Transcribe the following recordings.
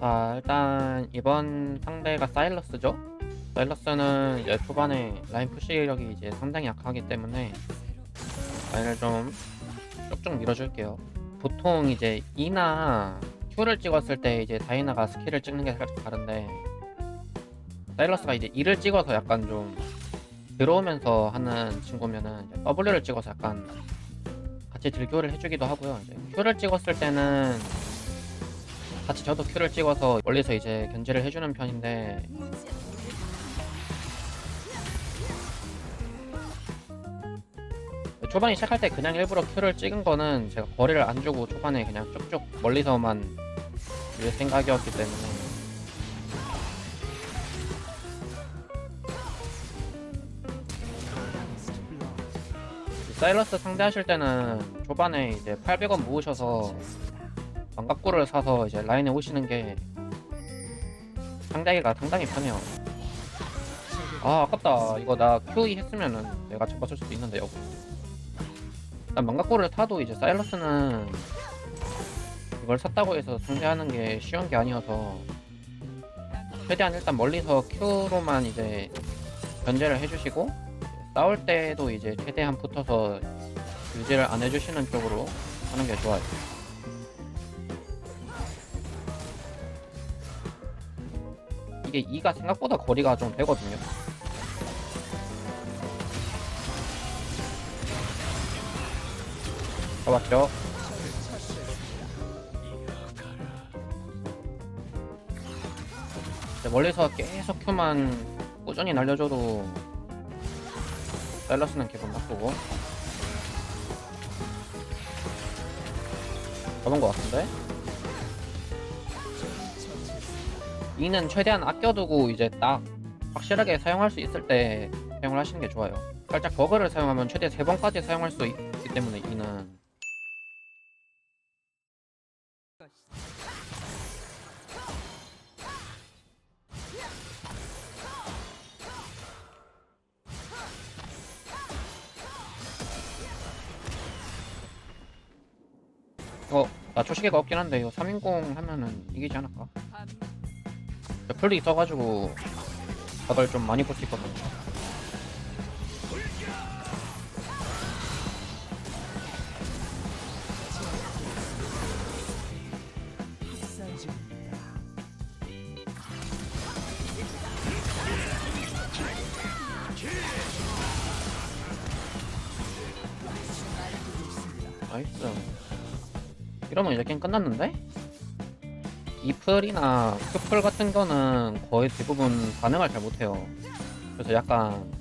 자, 일단 이번 상대가 사일러스죠? 사일러스는 이제 초반에 라인 푸시력이 이제 상당히 약하기 때문에 라인을 좀 쭉쭉 밀어줄게요. 보통 이제 E나 Q를 찍었을 때 이제 다이나가 스킬을 찍는 게 살짝 다른데 사일러스가 이제 E를 찍어서 약간 좀 들어오면서 하는 친구면은 W를 찍어서 약간 같이 딜교를 해주기도 하고요. 이제 Q를 찍었을 때는 같이 저도 Q를 찍어서 멀리서 이제 견제를 해주는 편인데. 초반에 시작할 때 그냥 일부러 Q를 찍은 거는 제가 거리를 안 주고 초반에 그냥 쭉쭉 멀리서만 밀 생각이었기 때문에. 사일러스 상대하실 때는 초반에 이제 800원 모으셔서 망각구를 사서 이제 라인에 오시는 게 상대하기가 상당히 편해요. 아 아깝다. 이거 나 QE 했으면은 내가 잡아줄 수도 있는데 요 난 망각구를 타도 이제 사일러스는 이걸 샀다고 해서 상대하는 게 쉬운 게 아니어서 최대한 일단 멀리서 Q로만 이제 견제를 해주시고 싸울 때도 이제 최대한 붙어서 유지를 안 해주시는 쪽으로 하는 게 좋아요. 이게 2가 생각보다 거리가 좀 되거든요. 잡았죠? 멀리서 계속 큐만 꾸준히 날려줘도 사일러스는 기분 나쁘고 잡은 것 같은데? 이는 최대한 아껴두고 이제 딱 확실하게 사용할 수 있을 때 사용을 하시는 게 좋아요. 살짝 버그를 사용하면 최대 3번까지 사용할 수 있, 기 때문에 이는 어, 나 초시계가 없긴 한데 이거 3인공 하면은 이기지 않을까? 저 플리 써가지고 다들 좀 많이 있거든요. 나이스. 이러면 이제 게임 끝났는데? 이플이나 큐플 같은 거는 거의 대부분 반응을 잘 못해요. 그래서 약간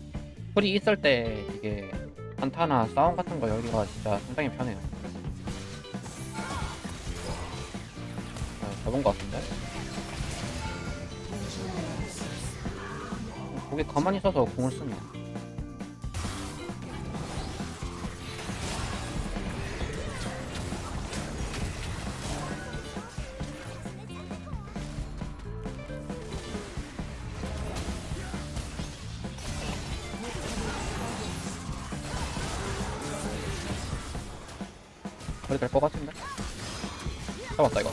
풀이 있을 때 이게 한타나 싸움 같은 거 열기가 진짜 상당히 편해요. 아, 잡은 것 같은데? 거기 가만히 있어서 공을 쓰네. 거리 될것 같은데? 잡았다 이거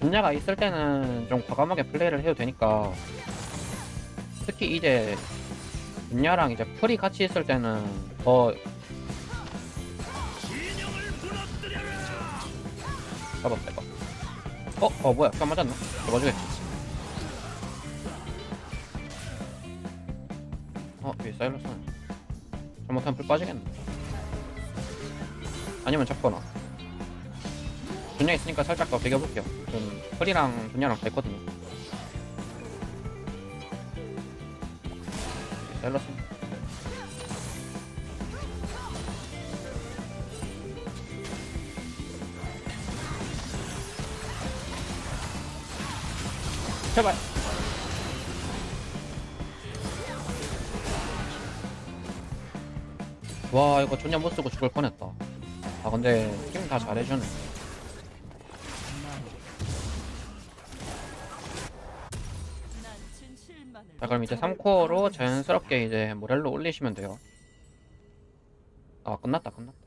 분야가 있을 때는 좀 과감하게 플레이를 해도 되니까 특히 이제 분야랑 이제 풀이 같이 있을 때는 더 잡았다 이거 어? 어 뭐야 깜 맞았나? 잡아주겠지 어, 이 사일러스 잘못하면 불 빠지겠네. 아니면 잡거나. 분야 있으니까 살짝 더 비교볼게요. 좀 풀이랑 분야랑. 이 사일러스. 제발. 와 이거 존냐 못쓰고 죽을 뻔했다. 아 근데 팀 다 잘해주네. 자 그럼 이제 3코어로 자연스럽게 이제 모렐로 올리시면 돼요. 아 끝났다 끝났다